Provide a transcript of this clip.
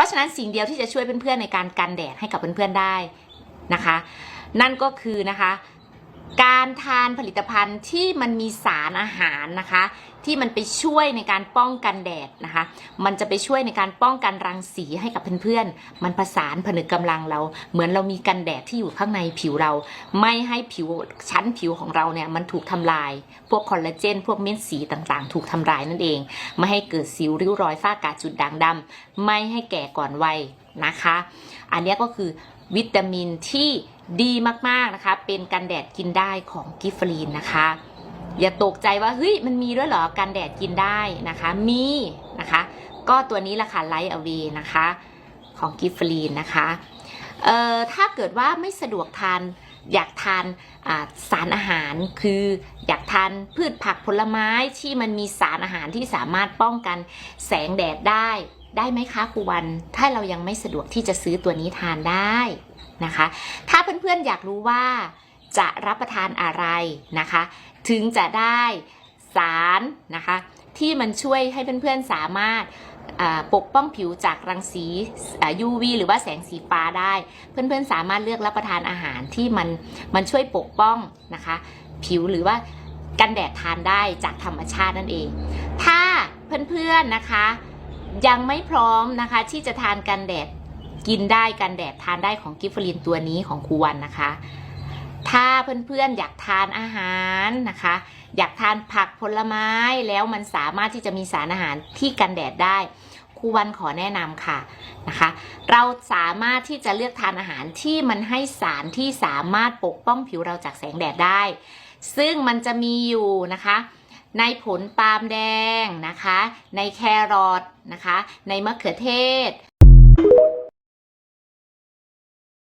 ราะฉะนั้นสิ่งเดียวที่จะช่วยเพื่อนๆในการกันแดดให้กับเพื่อนๆได้นะคะ นั่นก็คือนะคะ การทานผลิตภัณฑ์ที่มันมีสารอาหารนะคะ ที่มันไปช่วยในการป้องกันแดดนะคะ มันจะไปช่วยในการป้องกันรังสีให้กับเพื่อนๆ มันประสานผนึกกำลังเรา เหมือนเรามีกันแดดที่อยู่ข้างในผิวเรา ไม่ให้ผิวชั้นผิวของเราเนี่ยมันถูกทำลาย พวกคอลลาเจน พวกเม็ดสีต่างๆ ถูกทำลายนั่นเอง ไม่ให้เกิดสิวริ้วรอยฝ้ากระจุดด่างดำไม่ให้แก่ก่อนวัย นะคะ อันนี้ก็คือวิตามินที่ดีมากๆนะคะ เป็นกันแดดกินได้ของกิฟฟรีนนะคะ อย่าตกใจว่าเฮ้ยมันมีด้วยเหรอกันแดดกินได้นะคะ มีนะคะ ก็ตัวนี้ละค่ะไลท์อเวนะคะของกิฟฟรีนนะคะเอ่อถ้าเกิดว่าไม่สะดวกทานอยากทานาสารอาหารคืออยากทานพืชผักผลไม้ที่มันมีสารอาหารที่สามารถป้องกันแสงแดดได้ ได้ไหมคะครูวัน ถ้าเรายังไม่สะดวกที่จะซื้อตัวนี้ทานได้นะคะ ถ้าเพื่อนๆอยากรู้ว่าจะรับประทานอะไรนะคะ ถึงจะได้สารนะคะ ที่มันช่วยให้เพื่อนๆสามารถปกป้องผิวจากรังสี UV หรือว่าแสงสีฟ้าได้ เพื่อนๆสามารถเลือกรับประทานอาหารที่มันมันช่วยปกป้องนะคะ ผิวหรือว่ากันแดดทานได้จากธรรมชาตินั่นเอง ถ้าเพื่อนๆนะคะ ยังไม่พร้อมนะคะ ที่จะทานกันแดดกินได้กันแดดทานได้ของกิฟฟลินตัวนี้ของครูวันนะคะ ถ้าเพื่อนๆอยากทานอาหารนะคะ อยากทานผักผลไม้แล้วมันสามารถที่จะมีสารอาหารที่กันแดดได้ครูวันขอแนะนำค่ะนะคะ เราสามารถที่จะเลือกทานอาหารที่มันให้สารที่สามารถปกป้องผิวเราจากแสงแดดได้ ซึ่งมันจะมีอยู่นะคะ ในผลปาล์มแดงนะคะ ในแครอทนะคะ ในมะเขือเทศ